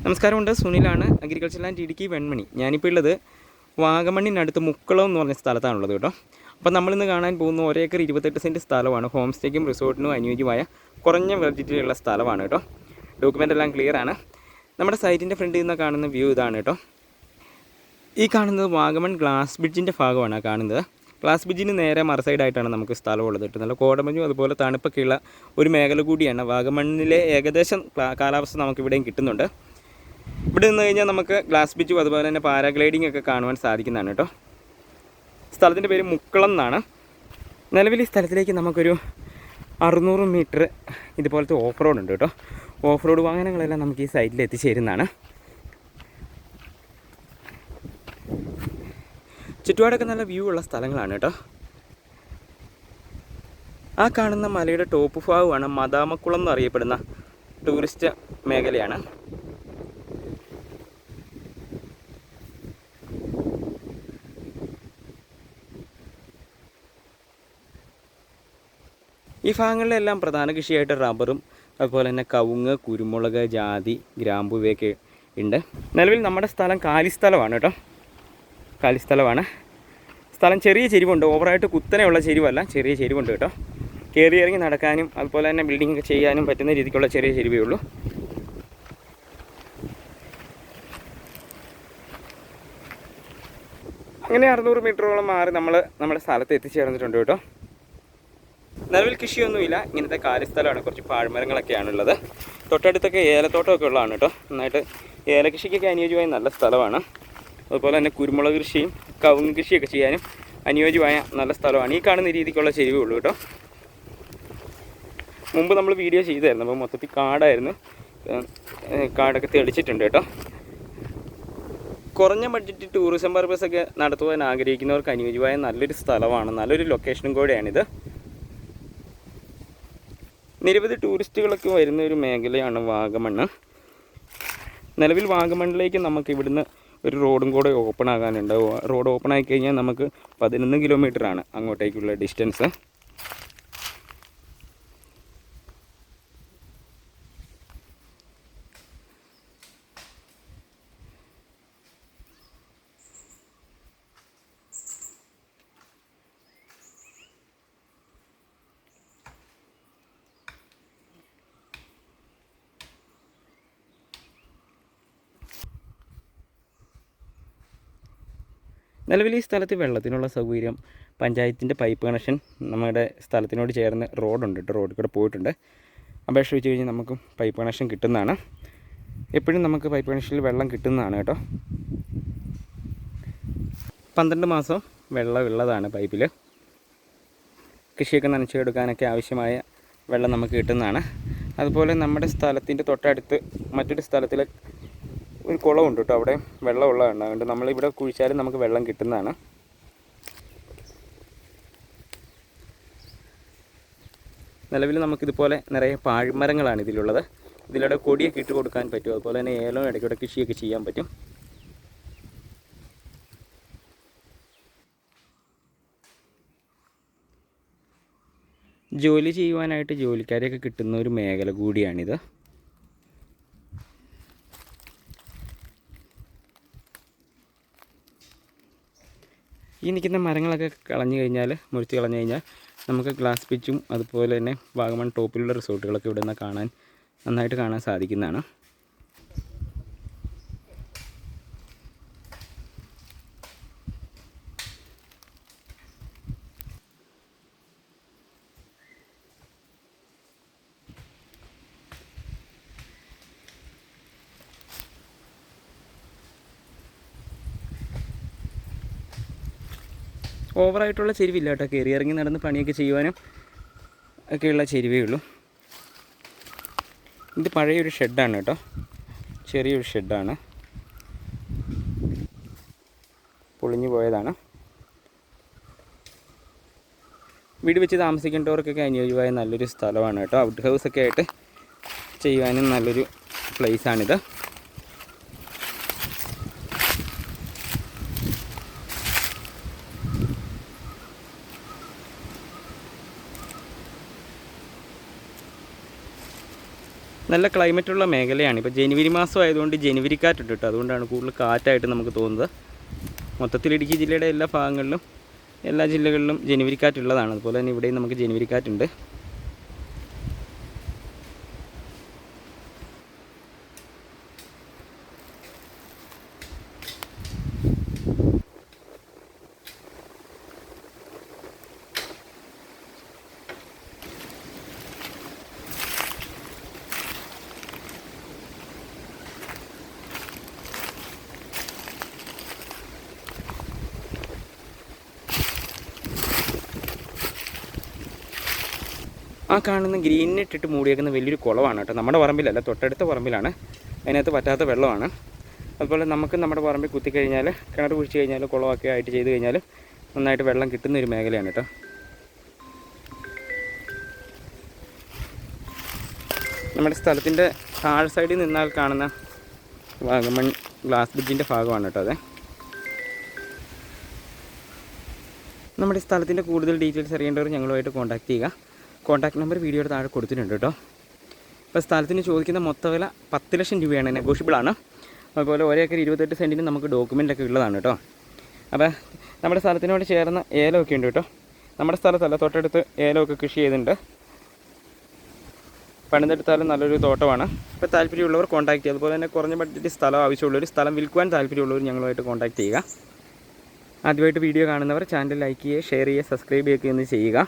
നമസ്കാരമുണ്ട്. സുനിലാണ് agriculture land Idukki Venmani. ഞാനിപ്പോൾ ഉള്ളത് വാഗമണ്ണിനടുത്ത് മുക്കളം എന്ന് പറഞ്ഞ സ്ഥലത്താണുള്ളത് കേട്ടോ. അപ്പോൾ നമ്മളിന്ന് കാണാൻ പോകുന്ന ഒരേക്കർ ഇരുപത്തെട്ട് സെന്റ് സ്ഥലമാണ്. ഹോം സ്റ്റേക്കും റിസോർട്ടിനും അനുയോജ്യമായ കുറഞ്ഞ ബഡ്ജറ്റിലുള്ള സ്ഥലമാണ് കേട്ടോ. ഡോക്യുമെന്റ് എല്ലാം ക്ലിയർ ആണ്. നമ്മുടെ സൈറ്റിന്റെ ഫ്രണ്ടിൽ നിന്ന് കാണുന്ന വ്യൂ ഇതാണ് കേട്ടോ. ഈ കാണുന്നത് വാഗമൺ ഗ്ലാസ് ബ്രിഡ്ജിന്റെ ഭാഗമാണ് കാണുന്നത്. ഗ്ലാസ് ബ്രിഡ്ജിന് നേരെ മറ സൈഡായിട്ടാണ് നമുക്ക് സ്ഥലമുള്ളത് കേട്ടോ. നല്ല കോടമഞ്ഞും അതുപോലെ തണുപ്പൊക്കെയുള്ള ഒരു മേഖല കൂടിയാണ്. വാഗമണ്ണിലെ ഏകദേശം ക്ലാ- കാലാവസ്ഥ നമുക്കിവിടെയും കിട്ടുന്നുണ്ട്. ഇവിടെ നിന്ന് കഴിഞ്ഞാൽ നമുക്ക് ഗ്ലാസ് ബിച്ച് അതുപോലെ തന്നെ പാരാഗ്ലൈഡിംഗ് ഒക്കെ കാണുവാൻ സാധിക്കുന്നതാണ് കേട്ടോ. സ്ഥലത്തിന്റെ പേര് മുക്കളം എന്നാണ്. നിലവിൽ ഈ സ്ഥലത്തിലേക്ക് നമുക്കൊരു അറുന്നൂറ് മീറ്റർ ഇതുപോലത്തെ ഓഫ് റോഡ് ഉണ്ട് കേട്ടോ. ഓഫ് റോഡ് വാഹനങ്ങളെല്ലാം നമുക്ക് ഈ സൈഡിൽ എത്തിച്ചേരുന്നതാണ്. ചുറ്റുപാടൊക്കെ നല്ല വ്യൂ ഉള്ള സ്ഥലങ്ങളാണ് കേട്ടോ. ആ കാണുന്ന മലയുടെ ടോപ്പ് ഭാഗമാണ് മദാമക്കുളം എന്നറിയപ്പെടുന്ന ടൂറിസ്റ്റ് മേഖലയാണ്. ഈ ഭാഗങ്ങളിലെല്ലാം പ്രധാന കൃഷിയായിട്ട് റബ്ബറും അതുപോലെ തന്നെ കവുങ്ങ് കുരുമുളക് ജാതി ഗ്രാമ്പു ഇവയൊക്കെ ഉണ്ട്. നിലവിൽ നമ്മുടെ സ്ഥലം കാലിസ്ഥലമാണ് കേട്ടോ. കാലിസ്ഥലമാണ്. സ്ഥലം ചെറിയ ചെരിവുണ്ട്. ഓവറായിട്ട് കുത്തനെയുള്ള ചെരിവല്ല. ചെറിയ ചെരിവുണ്ട് കേട്ടോ. കയറി ഇറങ്ങി നടക്കാനും അതുപോലെ തന്നെ ബിൽഡിംഗ് ഒക്കെ ചെയ്യാനും പറ്റുന്ന രീതിക്കുള്ള ചെറിയ ചെരുവേ ഉള്ളൂ. അങ്ങനെ അറുന്നൂറ് മീറ്ററോളം മാറി നമ്മൾ നമ്മുടെ സ്ഥലത്ത് എത്തിച്ചേർന്നിട്ടുണ്ട് കേട്ടോ. നിലവിൽ കൃഷിയൊന്നുമില്ല. ഇങ്ങനത്തെ കാര്യസ്ഥലമാണ്. കുറച്ച് പാഴ്മരങ്ങളൊക്കെയാണുള്ളത്. തൊട്ടടുത്തൊക്കെ ഏലത്തോട്ടമൊക്കെ ഉള്ളതാണ് കേട്ടോ. നന്നായിട്ട് ഏലകൃഷിക്കൊക്കെ അനുയോജ്യമായ നല്ല സ്ഥലമാണ്. അതുപോലെ തന്നെ കുരുമുളക് കൃഷിയും കവുങ്ങ് കൃഷിയൊക്കെ ചെയ്യാനും അനുയോജ്യമായ നല്ല സ്ഥലമാണ്. ഈ കാണുന്ന രീതിക്കുള്ള ചെരിവുള്ളൂ കേട്ടോ. മുമ്പ് നമ്മൾ വീഡിയോ ചെയ്തായിരുന്നു. അപ്പോൾ മൊത്തത്തിൽ കാടായിരുന്നു. കാടൊക്കെ തെളിച്ചിട്ടുണ്ട് കേട്ടോ. കുറഞ്ഞ ബഡ്ജറ്റ് ടൂറിസം പർപ്പസൊക്കെ നടത്തുവാൻ ആഗ്രഹിക്കുന്നവർക്ക് അനുയോജ്യമായ നല്ലൊരു സ്ഥലമാണ്. നല്ലൊരു ലൊക്കേഷനും കൂടെയാണിത്. നിരവധി ടൂറിസ്റ്റുകളൊക്കെ വരുന്ന ഒരു മേഖലയാണ് വാഗമണ്ണ്. നിലവിൽ വാഗമണ്ണിലേക്ക് നമുക്ക് ഇവിടുന്ന് ഒരു റോഡും കൂടെ ഓപ്പൺ ആകാനുണ്ട്. റോഡ് ഓപ്പൺ ആയി കഴിഞ്ഞാൽ നമുക്ക് പതിനൊന്ന് കിലോമീറ്റർ ആണ് അങ്ങോട്ടേക്കുള്ള ഡിസ്റ്റൻസ്. നിലവിൽ ഈ സ്ഥലത്ത് വെള്ളത്തിനുള്ള സൗകര്യം പഞ്ചായത്തിന്റെ പൈപ്പ് കണക്ഷൻ നമ്മുടെ സ്ഥലത്തിനോട് ചേർന്ന് റോഡുണ്ട് കേട്ടോ റോഡിൽ കൂടെ പോയിട്ടുണ്ട്. അപേക്ഷ വെച്ച് കഴിഞ്ഞാൽ നമുക്ക് പൈപ്പ് കണക്ഷൻ കിട്ടുന്നതാണ്. എപ്പോഴും നമുക്ക് പൈപ്പ് കണക്ഷനിൽ വെള്ളം കിട്ടുന്നതാണ് കേട്ടോ. പന്ത്രണ്ട് മാസം വെള്ളമുള്ളതാണ് പൈപ്പിൽ കൃഷിയൊക്കെ നനച്ചെടുക്കാനൊക്കെ ആവശ്യമായ വെള്ളം നമുക്ക് കിട്ടുന്നതാണ്. അതുപോലെ നമ്മുടെ സ്ഥലത്തിന്റെ തൊട്ടടുത്ത് മറ്റൊരു സ്ഥലത്തിൽ ഒരു കുളമുണ്ട് കേട്ടോ അവിടെ വെള്ളമുള്ളതാണ് അതുകൊണ്ട് നമ്മളിവിടെ കുഴിച്ചാലും നമുക്ക് വെള്ളം കിട്ടുന്നതാണ്. നിലവിൽ നമുക്കിതുപോലെ നിറയെ പാഴ്മരങ്ങളാണ് ഇതിലുള്ളത്. ഇതിലൂടെ കൊടിയൊക്കെ ഇട്ട് കൊടുക്കാൻ പറ്റും. അതുപോലെ തന്നെ ഏലവും ഇടയ്ക്കൂടെ കൃഷിയൊക്കെ ചെയ്യാൻ പറ്റും. ജോലി ചെയ്യുവാനായിട്ട് ജോലിക്കാരെയൊക്കെ കിട്ടുന്ന ഒരു മേഖല കൂടിയാണിത്. ഈ നിൽക്കുന്ന മരങ്ങളൊക്കെ കളഞ്ഞു കഴിഞ്ഞാൽ മുറിച്ച് കളഞ്ഞു കഴിഞ്ഞാൽ നമുക്ക് ഗ്ലാസ് പിച്ചും അതുപോലെ തന്നെ വാഗമൺ ടോപ്പിലുള്ള റിസോർട്ടുകളൊക്കെ ഇവിടെ നിന്ന് കാണാൻ നന്നായിട്ട് കാണാൻ സാധിക്കുന്നതാണ്. ഓവറായിട്ടുള്ള ചെരുവില്ല കേട്ടോ. കയറി ഇറങ്ങി നടന്ന് പണിയൊക്കെ ചെയ്യുവാനും ഒക്കെയുള്ള ചെരുവേ ഉള്ളൂ. ഇത് പഴയൊരു ഷെഡാണ് കേട്ടോ. ചെറിയൊരു ഷെഡാണ്. പൊളിഞ്ഞു പോയതാണ്. വീട് വെച്ച് താമസിക്കേണ്ടവർക്കൊക്കെ അനുയോജ്യമായ നല്ലൊരു സ്ഥലമാണ് കേട്ടോ. ഔട്ട് ഹൗസൊക്കെ ആയിട്ട് ചെയ്യുവാനും നല്ലൊരു പ്ലേസാണിത് നല്ല ക്ലൈമറ്റുള്ള മേഖലയാണ്. ഇപ്പോൾ ജനുവരി മാസം ആയതുകൊണ്ട് ജനുവരി കാറ്റുണ്ട് കേട്ടോ. അതുകൊണ്ടാണ് കൂടുതൽ കാറ്റായിട്ട് നമുക്ക് തോന്നുന്നത്. മൊത്തത്തിൽ ഇടുക്കി ജില്ലയുടെ എല്ലാ ഭാഗങ്ങളിലും എല്ലാ ജില്ലകളിലും ജനുവരി കാറ്റുള്ളതാണ് അതുപോലെ തന്നെ ഇവിടെയും നമുക്ക് ജനുവരി കാറ്റുണ്ട്. ആ കാണുന്ന ഗ്രീനിട്ടിട്ട് മൂടിയേക്കുന്ന വലിയൊരു കുളമാണ് കേട്ടോ. നമ്മുടെ പറമ്പിലല്ല തൊട്ടടുത്ത പറമ്പിലാണ്. അതിനകത്ത് പറ്റാത്ത വെള്ളമാണ്. അതുപോലെ നമുക്ക് നമ്മുടെ പറമ്പിൽ കുത്തിക്കഴിഞ്ഞാൽ കിണർ കുഴിച്ച് കഴിഞ്ഞാൽ കുളമൊക്കെ ആയിട്ട് ചെയ്ത് കഴിഞ്ഞാൽ നന്നായിട്ട് വെള്ളം കിട്ടുന്ന ഒരു മേഖലയാണ് കേട്ടോ. നമ്മുടെ സ്ഥലത്തിന്റെ താഴ് സൈഡിൽ നിന്നാൽ കാണുന്ന വാഗമൺ ഗ്ലാസ് ബ്രിഡ്ജിന്റെ ഭാഗമാണ് കേട്ടോ അതെ. നമ്മുടെ സ്ഥലത്തിന്റെ കൂടുതൽ ഡീറ്റെയിൽസ് അറിയേണ്ടവർ ഞങ്ങളുമായിട്ട് കോൺടാക്ട് ചെയ്യുക. കോൺടാക്ട് നമ്പർ വീഡിയോയുടെ താഴെ കൊടുത്തിട്ടുണ്ട് കേട്ടോ. ഇപ്പോൾ സ്ഥലത്തിന് ചോദിക്കുന്ന മൊത്ത വില പത്ത് ലക്ഷം രൂപയാണ് നെഗോഷ്യബിൾ ആണ്. അതുപോലെ ഒരേക്കർ ഇരുപത്തെട്ട് സെന്റിന് നമുക്ക് ഡോക്യുമെന്റ് ഒക്കെ ഉള്ളതാണ് കേട്ടോ. അപ്പോൾ നമ്മുടെ സ്ഥലത്തിനോട് ചേർന്ന ഏലമൊക്കെ ഉണ്ട് കേട്ടോ. നമ്മുടെ സ്ഥലത്തല്ല തൊട്ടടുത്ത് ഏലമൊക്കെ കൃഷി ചെയ്തിട്ടുണ്ട്. പണിതെടുത്താലും നല്ലൊരു തോട്ടമാണ്. ഇപ്പോൾ താല്പര്യമുള്ളവർ കോൺടാക്ട് ചെയ്യുക. അതുപോലെ തന്നെ കുറഞ്ഞ ബഡ്ജറ്റ് സ്ഥലം ആവശ്യമുള്ളവർ സ്ഥലം വിൽക്കുവാൻ താല്പര്യമുള്ളവർ ഞങ്ങളുമായിട്ട് കോൺടാക്ട് ചെയ്യുക. ആദ്യമായിട്ട് വീഡിയോ കാണുന്നവർ ചാനൽ ലൈക്ക് ചെയ്യുക ഷെയർ ചെയ്യുക സബ്സ്ക്രൈബ് ചെയ്യുക എന്ന് ചെയ്യുക.